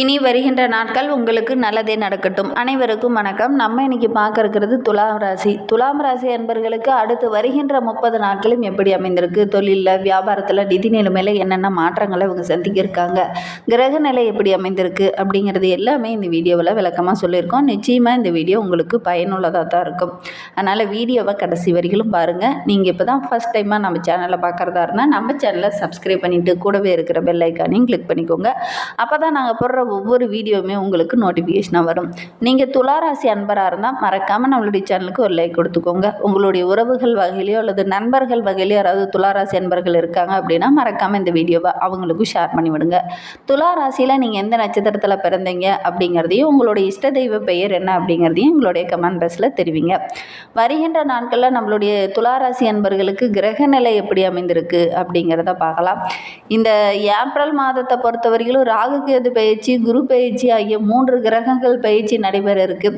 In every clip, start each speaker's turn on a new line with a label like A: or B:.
A: இனி வருகின்ற நாட்கள் உங்களுக்கு நல்லதே நடக்கட்டும். அனைவருக்கும் வணக்கம். நம்ம இன்னைக்கு பார்க்க இருக்கிறது துலாம் ராசி. துலாம் ராசி என்பர்களுக்கு அடுத்து வருகின்ற முப்பது நாட்களும் எப்படி அமைந்திருக்கு? தொழிலில் வியாபாரத்தில் நிதி நிலைமையில் என்னென்ன மாற்றங்களை இவங்க சந்திக்கிருக்காங்க? கிரக நிலை எப்படி அமைந்திருக்கு? அப்படிங்கிறது எல்லாமே இந்த வீடியோவில் விளக்கமாக சொல்லியிருக்கோம். நிச்சயமாக இந்த வீடியோ உங்களுக்கு பயனுள்ளதாக தான் இருக்கும். அதனால் வீடியோவை கடைசி வரிகளும் பாருங்கள் நீங்கள் இப்போ தான் ஃபஸ்ட் டைமாக நம்ம சேனலை பார்க்குறதா இருந்தால் நம்ம சேனலை சப்ஸ்கிரைப் பண்ணிவிட்டு கூடவே இருக்கிற பெல் ஐக்கானையும் கிளிக் பண்ணிக்கோங்க. அப்போ தான் நாங்கள் போடுற ஒவ்வொரு வீடியோவுமே உங்களுக்கு நோட்டிஃபிகேஷனாக வரும். நீங்கள் துளாராசி அன்பராக இருந்தால் மறக்காமல் நம்மளுடைய சேனலுக்கு ஒரு லைக் கொடுத்துக்கோங்க. உங்களுடைய உறவுகள் வகையிலையோ அல்லது நண்பர்கள் வகையிலையோ யாராவது துளாராசி அன்பர்கள் இருக்காங்க அப்படின்னா மறக்காமல் இந்த வீடியோவை அவங்களுக்கும் ஷேர் பண்ணிவிடுங்க. துளாராசியில் நீங்கள் எந்த நட்சத்திரத்தில் பிறந்தீங்க அப்படிங்கிறதையும் உங்களுடைய இஷ்ட தெய்வ பெயர் என்ன அப்படிங்கிறதையும் உங்களுடைய கமெண்ட் பாக்ஸில் தெரிவிங்க. வருகின்ற நாட்களில் நம்மளுடைய துளாராசி அன்பர்களுக்கு கிரக நிலை எப்படி அமைந்திருக்கு அப்படிங்கிறத பார்க்கலாம். இந்த ஏப்ரல் மாதத்தை பொறுத்தவரையிலும் ராகு பெயர் பயிற்சி குரு பயிற்சி ஆகிய மூன்று கிரகங்கள் பயிற்சி நடைபெற இருக்கு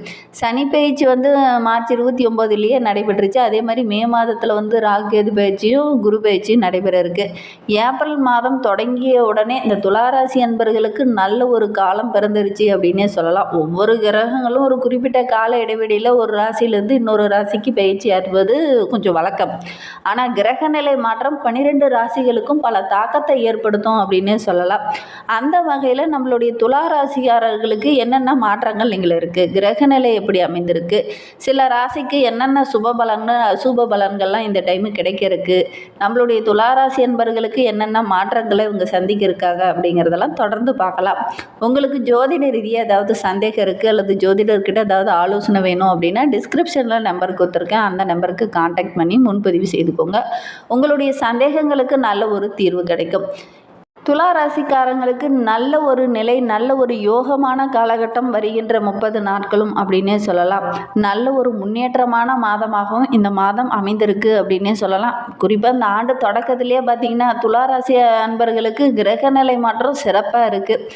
A: சனி பயிற்சி வந்து மார்ச் இருபத்தி ஒம்போதுலேயே நடைபெற்றுச்சு. அதே மாதிரி மே மாதத்தில் வந்து ராகேது பயிற்சியும் குரு பயிற்சியும் நடைபெற இருக்கு ஏப்ரல் மாதம் தொடங்கிய உடனே இந்த துளாராசி அன்பர்களுக்கு நல்ல ஒரு காலம் பிறந்துருச்சு அப்படின்னே சொல்லலாம். ஒவ்வொரு கிரகங்களும் ஒரு குறிப்பிட்ட கால இடைவெளியில் ஒரு ராசியிலேருந்து இன்னொரு ராசிக்கு பயிற்சி ஆற்றுவது கொஞ்சம் வழக்கம். ஆனால் கிரகநிலை மாற்றம் பன்னிரெண்டு ராசிகளுக்கும் பல தாக்கத்தை ஏற்படுத்தும் அப்படின்னே சொல்லலாம். அந்த வகையில் நம்மளுடைய துலா துளாராசிக்காரர்களுக்கு என்னென்ன மாற்றங்கள் நீங்கள் இருக்குது கிரகநிலை எப்படி அமைந்திருக்கு? சில ராசிக்கு என்னென்ன சுப பலன்னு அசுப பலன்கள்லாம் இந்த டைமு கிடைக்கிறதுக்கு நம்மளுடைய துளாராசி என்பர்களுக்கு என்னென்ன மாற்றங்களை இவங்க சந்திக்க இருக்காங்க அப்படிங்கிறதெல்லாம் தொடர்ந்து பார்க்கலாம். உங்களுக்கு ஜோதிட ரீதியாக ஏதாவது சந்தேகம் இருக்குது அல்லது ஜோதிடர்கிட்ட ஏதாவது ஆலோசனை வேணும் அப்படின்னா டிஸ்கிரிப்ஷனில் நம்பர் கொடுத்துருக்கேன் அந்த நம்பருக்கு காண்டாக்ட் பண்ணி முன்பதிவு செய்துக்கோங்க. உங்களுடைய சந்தேகங்களுக்கு நல்ல ஒரு தீர்வு கிடைக்கும். துலா ராசிக்காரங்களுக்கு நல்ல ஒரு நிலை நல்ல ஒரு யோகமான காலகட்டம் வருகின்ற முப்பது நாட்களும் அப்படின்னே சொல்லலாம். நல்ல ஒரு முன்னேற்றமான மாதமாகவும் இந்த மாதம் அமைந்திருக்கு அப்படின்னே சொல்லலாம். குறிப்பாக இந்த ஆண்டு தொடக்கத்திலேயே பார்த்திங்கன்னா துலா ராசி அன்பர்களுக்கு கிரக நிலை மாற்றம் சிறப்பாக இருக்குது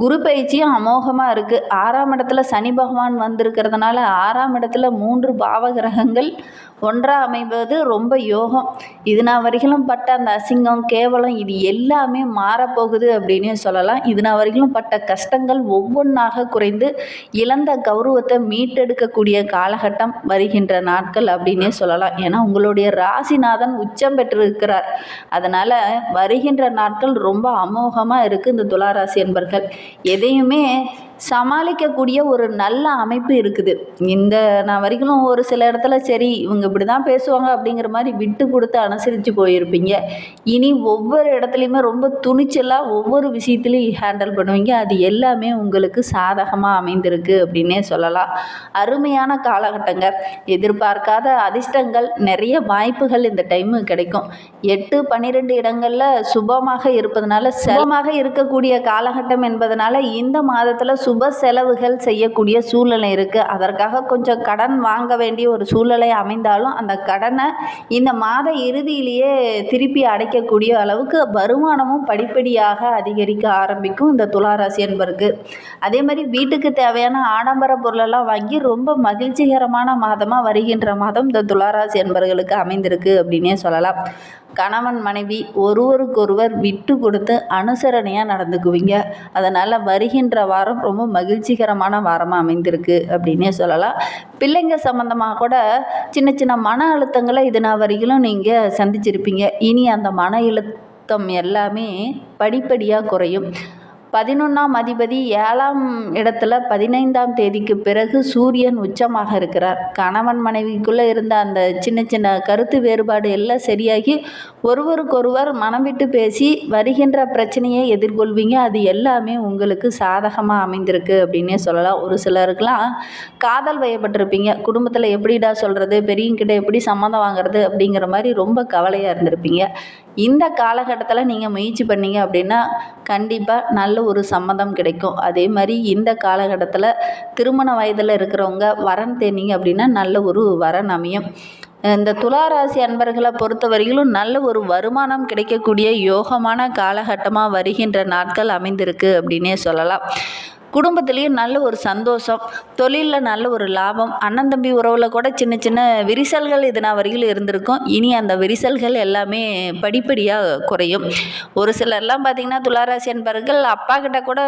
A: குரு பயிற்சியும் அமோகமாக இருக்குது ஆறாம் இடத்துல சனி பகவான் வந்திருக்கிறதுனால ஆறாம் இடத்துல மூன்று பாவகிரகங்கள் ஒன்றாக அமைவது ரொம்ப யோகம். இது நான் வரைக்கும் பட்ட அந்த அசிங்கம் கேவலம் இது எல்லாமே மாறப்போகுது அப்படின்னே சொல்லலாம். இது நான் வரைக்கும் பட்ட கஷ்டங்கள் ஒவ்வொன்றாக குறைந்து இழந்த கௌரவத்தை மீட்டெடுக்கக்கூடிய காலகட்டம் வருகின்ற நாட்கள் அப்படின்னே சொல்லலாம். ஏன்னா உங்களுடைய ராசிநாதன் உச்சம் பெற்றிருக்கிறார். அதனால் வருகின்ற நாட்கள் ரொம்ப அமோகமாக இருக்குது இந்த துளாராசி என்பர்கள் எதையுமே சமாளிக்கக்கூடிய ஒரு நல்ல அமைப்பு இருக்குது. இந்த நான் வரைக்கும் ஒரு சில இடத்துல சரி இவங்க இப்படி தான் பேசுவாங்க அப்படிங்கிற மாதிரி விட்டு கொடுத்து அனுசரித்து போயிருப்பீங்க. இனி ஒவ்வொரு இடத்துலையுமே ரொம்ப துணிச்சலாக ஒவ்வொரு விஷயத்துலையும் ஹேண்டில் பண்ணுவீங்க. அது எல்லாமே உங்களுக்கு சாதகமாக அமைந்திருக்கு அப்படின்னே சொல்லலாம். அருமையான காலகட்டங்க. எதிர்பார்க்காத அதிர்ஷ்டங்கள் நிறைய வாய்ப்புகள் இந்த டைமு கிடைக்கும். எட்டு பன்னிரெண்டு இடங்களில் சுபமாக இருப்பதனால செலமாக இருக்கக்கூடிய காலகட்டம் என்பதனால இந்த மாதத்தில் சுப செலவுகள் செய்யக்கூடிய சூழ்நிலை இருக்குது அதற்காக கொஞ்சம் கடன் வாங்க வேண்டிய ஒரு சூழ்நிலை அமைந்தாலும் அந்த கடனை இந்த மாத இறுதியிலேயே திருப்பி அடைக்கக்கூடிய அளவுக்கு வருமானமும் படிப்படியாக அதிகரிக்க ஆரம்பிக்கும் இந்த துளாராசி என்பருக்கு. அதே மாதிரி வீட்டுக்கு தேவையான ஆடம்பர பொருளெல்லாம் வாங்கி ரொம்ப மகிழ்ச்சிகரமான மாதமாக வருகின்ற மாதம் இந்த துளாராசி என்பர்களுக்கு அமைந்திருக்கு அப்படின்னே சொல்லலாம். கணவன் மனைவி ஒருவருக்கொருவர் விட்டு கொடுத்து அனுசரணையாக நடந்துக்குவீங்க. அதனால் வருகின்ற வாரம் ரொம்ப மகிழ்ச்சிகரமான வாரமாக அமைந்திருக்கு அப்படின்னே சொல்லலாம். பிள்ளைங்க சம்மந்தமாக கூட சின்ன சின்ன மன அழுத்தங்களை இது நான் வரைக்கும் நீங்கள் சந்திச்சிருப்பீங்க. இனி அந்த மன அழுத்தம் எல்லாமே படிப்படியாக குறையும். பதினொன்றாம் அதிபதி ஏழாம் இடத்துல பதினைந்தாம் தேதிக்கு பிறகு சூரியன் உச்சமாக இருக்கிறார். கணவன் மனைவிக்குள்ளே இருந்த அந்த சின்ன சின்ன கருத்து வேறுபாடு எல்லாம் சரியாகி ஒருவருக்கொருவர் மனம் விட்டு பேசி வருகின்ற பிரச்சனையை எதிர்கொள்வீங்க. அது எல்லாமே உங்களுக்கு சாதகமாக அமைந்திருக்கு அப்படின்னே சொல்லலாம். ஒரு சிலருக்கெலாம் காதல் வயப்பட்டிருப்பீங்க. குடும்பத்தில் எப்படிடா சொல்கிறது பெரியங்கிட்ட எப்படி சம்மந்தம் வாங்குறது? அப்படிங்கிற மாதிரி ரொம்ப கவலையாக இருந்திருப்பீங்க. இந்த காலகட்டத்தில் நீங்கள் முயற்சி பண்ணீங்க அப்படின்னா கண்டிப்பாக நல்ல ஒரு சம்மதம் கிடைக்கும். அதே மாதிரி இந்த காலகட்டத்தில் திருமண வயதில் இருக்கிறவங்க வரன் தேனீங்க அப்படின்னா நல்ல ஒரு வரன் அமையும். இந்த துளாராசி அன்பர்களை பொறுத்தவரையிலும் நல்ல ஒரு வருமானம் கிடைக்கக்கூடிய யோகமான காலகட்டமாக வருகின்ற நாட்கள் அமைந்திருக்கு அப்படின்னே சொல்லலாம். குடும்பத்துலேயும் நல்ல ஒரு சந்தோஷம் தொழிலில் நல்ல ஒரு லாபம் அண்ணன் தம்பி உறவில் கூட சின்ன சின்ன விரிசல்கள் இதனா வரையில் இருந்திருக்கும். இனி அந்த விரிசல்கள் எல்லாமே படிப்படியாக குறையும். ஒரு சிலர்லாம் பார்த்திங்கன்னா துளாராசி என்பவர்கள் அப்பா கிட்ட கூட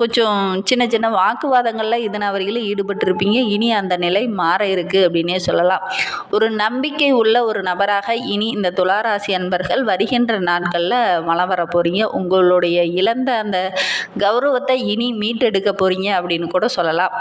A: கொஞ்சம் சின்ன சின்ன வாக்குவாதங்களில் இதனா வரையில் ஈடுபட்டிருப்பீங்க. இனி அந்த நிலை மாற இருக்குது அப்படின்னே சொல்லலாம். ஒரு நம்பிக்கை உள்ள ஒரு நபராக இனி இந்த துளாராசி அன்பர்கள் வருகின்ற நாட்களில் வலம் வர போகிறீங்க உங்களுடைய இழந்த அந்த கௌரவத்தை இனி மீட்டெடுக்க போகிறீங்க அப்படின்னு கூட சொல்லலாம்.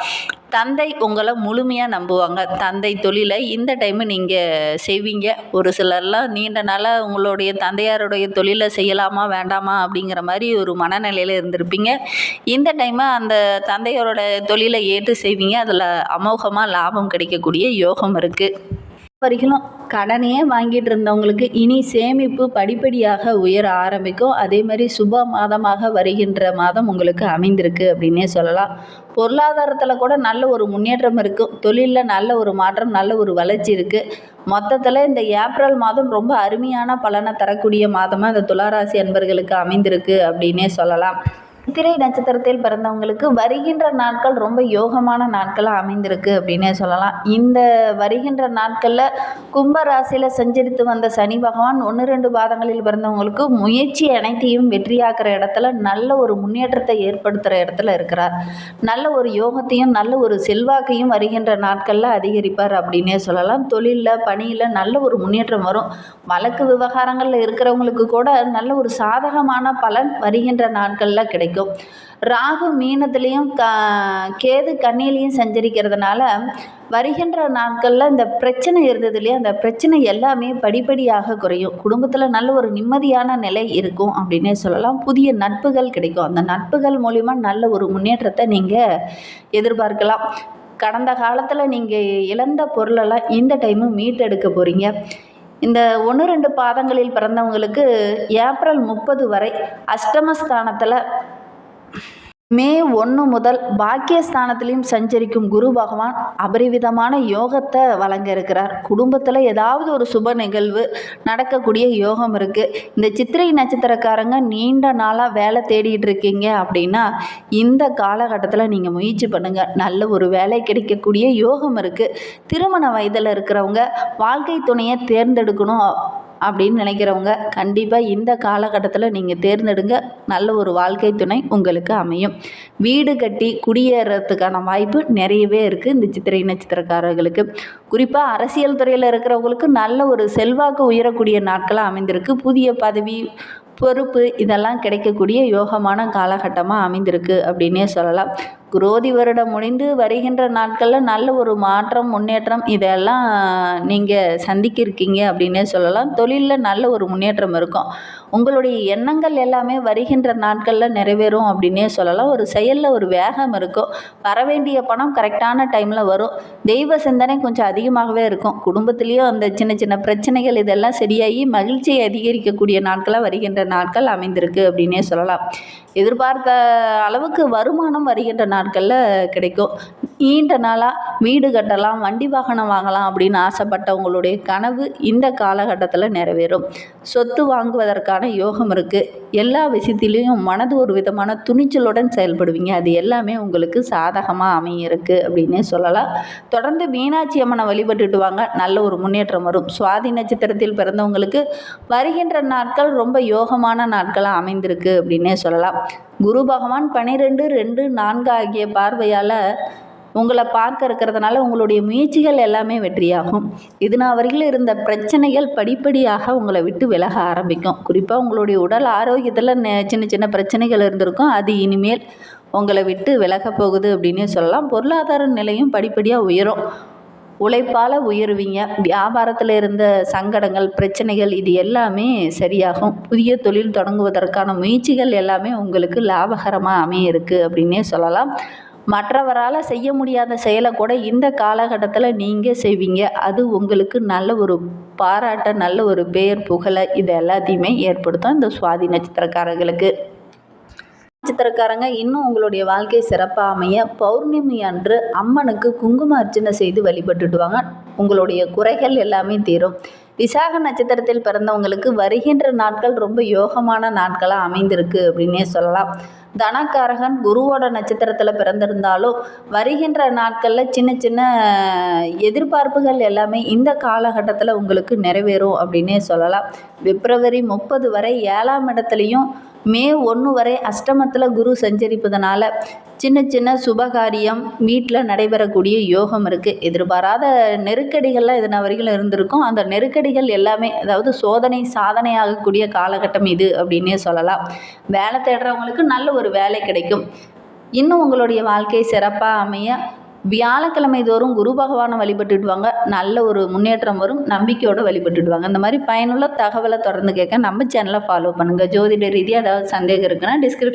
A: தந்தை உங்களை முழுமையாக நம்புவாங்க. தந்தை தொழிலை இந்த டைமு நீங்கள் செய்வீங்க. ஒரு சிலர்லாம் நீண்ட நாளாக உங்களுடைய தந்தையாருடைய தொழிலை செய்யலாமா வேண்டாமா அப்படிங்கிற மாதிரி ஒரு மனநிலையில் இருந்திருப்பீங்க. இந்த டைமு அந்த தந்தையாரோட தொழிலை ஏற்று செய்வீங்க. அதில் அமோகமாக லாபம் கிடைக்கக்கூடிய யோகம் இருக்குது வரைக்கும் கடனையே வாங்கிட்டு இருந்தவங்களுக்கு இனி சேமிப்பு படிப்படியாக உயர ஆரம்பிக்கும். அதே மாதிரி சுப மாதமாக வருகின்ற மாதம் உங்களுக்கு அமைந்திருக்கு அப்படின்னே சொல்லலாம். பொருளாதாரத்தில் கூட நல்ல ஒரு முன்னேற்றம் இருக்கும் தொழிலில் நல்ல ஒரு மாற்றம் நல்ல ஒரு வளர்ச்சி இருக்குது மொத்தத்தில் இந்த ஏப்ரல் மாதம் ரொம்ப அருமையான பலனை தரக்கூடிய மாதமாக இந்த துளாராசி அன்பர்களுக்கு அமைந்திருக்கு அப்படின்னே சொல்லலாம். சித்திரை நட்சத்திரத்தில் பிறந்தவங்களுக்கு வருகின்ற நாட்கள் ரொம்ப யோகமான நாட்களாக அமைந்திருக்கு அப்படின்னே சொல்லலாம். இந்த வருகின்ற நாட்களில் கும்ப ராசியில் சஞ்சரித்து வந்த சனி பகவான் ஒன்று ரெண்டு பாதங்களில் பிறந்தவங்களுக்கு முயற்சி அனைத்தையும் வெற்றியாக்குற இடத்துல நல்ல ஒரு முன்னேற்றத்தை ஏற்படுத்துகிற இடத்துல இருக்கிறார். நல்ல ஒரு யோகத்தையும் நல்ல ஒரு செல்வாக்கையும் வருகின்ற நாட்களில் அதிகரிப்பார் அப்படின்னே சொல்லலாம். தொழிலில் பணியில் நல்ல ஒரு முன்னேற்றம் வரும். வழக்கு விவகாரங்களில் இருக்கிறவங்களுக்கு கூட நல்ல ஒரு சாதகமான பலன் வருகின்ற நாட்களில் கிடைக்கும். ராகு மீனத்துலேயும் க கேது கண்ணிலையும் சஞ்சரிக்கிறதுனால வருகின்ற நாட்களில் இந்த பிரச்சனை இருந்தது இல்லையா? அந்த பிரச்சனை எல்லாமே படிப்படியாக குறையும். குடும்பத்தில் நல்ல ஒரு நிம்மதியான நிலை இருக்கும் அப்படின்னே சொல்லலாம். புதிய நட்புகள் கிடைக்கும். அந்த நட்புகள் மூலிமா நல்ல ஒரு முன்னேற்றத்தை நீங்கள் எதிர்பார்க்கலாம். கடந்த காலத்தில் நீங்கள் இழந்த பொருளெல்லாம் இந்த டைமும் மீட்டெடுக்க போகிறீங்க இந்த ஒன்று ரெண்டு பாதங்களில் பிறந்தவங்களுக்கு ஏப்ரல் முப்பது வரை அஷ்டமஸ்தானத்தில் மே ஒன்று முதல் பாக்கியஸ்தானத்திலையும் சஞ்சரிக்கும் குரு பகவான் அபரிவிதமான யோகத்தை வழங்க இருக்கிறார் குடும்பத்தில் ஏதாவது ஒரு சுப நிகழ்வு நடக்கக்கூடிய யோகம் இருக்குது இந்த சித்திரை நட்சத்திரக்காரங்க நீண்ட நாளாக வேலை தேடிட்டு இருக்கீங்க அப்படின்னா இந்த காலகட்டத்தில் நீங்கள் முயற்சி பண்ணுங்கள் நல்ல ஒரு வேலை கிடைக்கக்கூடிய யோகம் இருக்குது திருமண வயதில் இருக்கிறவங்க வாழ்க்கை துணையை தேர்ந்தெடுக்கணும். அப்படின்னு நினைக்கிறவங்க கண்டிப்பாக இந்த காலகட்டத்தில் நீங்கள் தேர்ந்தெடுங்க. நல்ல ஒரு வாழ்க்கை துணை உங்களுக்கு அமையும். வீடு கட்டி குடியேறதுக்கான வாய்ப்பு நிறையவே இருக்குது இந்த சித்திரை நட்சத்திரக்காரர்களுக்கு. குறிப்பாக அரசியல் துறையில் இருக்கிறவங்களுக்கு நல்ல ஒரு செல்வாக்கு உயரக்கூடிய நாட்களாக அமைந்திருக்கு. புதிய பதவி பொறுப்பு இதெல்லாம் கிடைக்கக்கூடிய யோகமான காலகட்டமாக அமைந்திருக்கு அப்படின்னே சொல்லலாம். குரோதி வருடம் முடிந்து வருகின்ற நாட்களில் நல்ல ஒரு மாற்றம் முன்னேற்றம் இதெல்லாம் நீங்கள் சந்திக்கிருக்கீங்க அப்படின்னே சொல்லலாம். தொழிலில் நல்ல ஒரு முன்னேற்றம் இருக்கும். உங்களுடைய எண்ணங்கள் எல்லாமே வருகின்ற நாட்களில் நிறைவேறும் அப்படின்னே சொல்லலாம். ஒரு செயலில் ஒரு வேகம் இருக்கும். வர வேண்டிய பணம் கரெக்டான டைமில் வரும். தெய்வ சிந்தனை கொஞ்சம் அதிகமாகவே இருக்கும். குடும்பத்துலேயும் அந்த சின்ன சின்ன பிரச்சனைகள் இதெல்லாம் சரியாகி மகிழ்ச்சியை அதிகரிக்கக்கூடிய நாட்களாக வருகின்ற நாட்கள் அமைந்திருக்கு அப்படின்னே சொல்லலாம். எதிர்பார்த்த அளவுக்கு வருமானம் வருகின்ற நாட்களில் கிடைக்கும். நீண்ட நாளாக வீடு கட்டலாம் வண்டி வாகனம் வாங்கலாம் அப்படின்னு ஆசைப்பட்டவங்களுடைய கனவு இந்த காலகட்டத்தில் நிறைவேறும். சொத்து வாங்குவதற்கான யோகம் இருக்குது எல்லா விஷயத்திலையும் மனது ஒரு விதமான துணிச்சலுடன் செயல்படுவீங்க. அது எல்லாமே உங்களுக்கு சாதகமாக அமையிருக்கு அப்படின்னே சொல்லலாம். தொடர்ந்து மீனாட்சி அம்மனை வழிபட்டுட்டு வாங்க. நல்ல ஒரு முன்னேற்றம் வரும். சுவாதி நட்சத்திரத்தில் பிறந்தவங்களுக்கு வருகின்ற நாட்கள் ரொம்ப யோகமான நாட்களாக அமைந்திருக்கு அப்படின்னே சொல்லலாம். குரு பகவான் பனிரெண்டு ரெண்டு நான்கு ஆகிய பார்வையால் உங்களை பார்க்க இருக்கிறதுனால உங்களுடைய முயற்சிகள் எல்லாமே வெற்றியாகும். இதனால் வரையில் இருந்த பிரச்சனைகள் படிப்படியாக உங்களை விட்டு விலக ஆரம்பிக்கும். குறிப்பாக உங்களுடைய உடல் ஆரோக்கியத்தில் நெ- சின்ன சின்ன பிரச்சனைகள் இருந்திருக்கும். அது இனிமேல் உங்களை விட்டு விலக போகுது அப்படின்னே சொல்லலாம். பொருளாதார நிலையும் படிப்படியாக உயரும். உழைப்பால் உயருவீங்க. வியாபாரத்தில் இருந்த சங்கடங்கள் பிரச்சனைகள் இது எல்லாமே சரியாகும். புதிய தொழில் தொடங்குவதற்கான முயற்சிகள் எல்லாமே உங்களுக்கு லாபகரமாக அமைய இருக்குது அப்படின்னே சொல்லலாம். மற்றவரால் செய்ய முடியாத செயலை கூட இந்த காலகட்டத்தில் நீங்கள் செய்வீங்க. அது உங்களுக்கு நல்ல ஒரு பாராட்ட நல்ல ஒரு பெயர் புகழை இது எல்லாத்தையுமே ஏற்படுத்தும் இந்த சுவாதி நட்சத்திரக்காரர்களுக்கு. நட்சத்திரக்காரங்க இன்னும் உங்களுடைய வாழ்க்கை சிறப்பாக அமைய பௌர்ணமி அன்று அம்மனுக்கு குங்கும அர்ச்சனை செய்து வழிபட்டுடுவாங்க. உங்களுடைய குறைகள் எல்லாமே தீரும். விசாக நட்சத்திரத்தில் பிறந்தவங்களுக்கு வருகின்ற நாட்கள் ரொம்ப யோகமான நாட்களாக அமைந்திருக்கு அப்படின்னே சொல்லலாம். தனக்காரகன் குருவோட நட்சத்திரத்தில் பிறந்திருந்தாலும் வருகின்ற நாட்களில் சின்ன சின்ன எதிர்பார்ப்புகள் எல்லாமே இந்த காலகட்டத்தில் உங்களுக்கு நிறைவேறும் அப்படின்னே சொல்லலாம். பிப்ரவரி முப்பது வரை ஏழாம் இடத்துலையும் மே ஒன்று வரை அஷ்டமத்தில் குரு சஞ்சரிப்பதனால சின்ன சின்ன சுபகாரியம் வீட்டில் நடைபெறக்கூடிய யோகம் இருக்குது எதிர்பாராத நெருக்கடிகள்லாம் இதன வரைக்கும் இருந்திருக்கும். அந்த நெருக்கடிகள் எல்லாமே அதாவது சோதனை சாதனை ஆகக்கூடிய காலகட்டம் இது அப்படின்னே சொல்லலாம். வேலை தேடுறவங்களுக்கு நல்ல ஒரு வேலை கிடைக்கும். இன்னும் உங்களுடைய வாழ்க்கை சிறப்பாக அமைய வியாழக்கிழமை தோறும் குரு பகவானை வழிபட்டுடுவாங்க நல்ல ஒரு முன்னேற்றம் வரும். நம்பிக்கையோடு வழிபட்டுடுவாங்க இந்த மாதிரி பயனுள்ள தகவலை தொடர்ந்து கேட்க நம்ம சேனலை ஃபாலோ பண்ணுங்கள் ஜோதிட ரீதியாக ஏதாவது சந்தேகம் இருக்குன்னா டிஸ்கிரிப்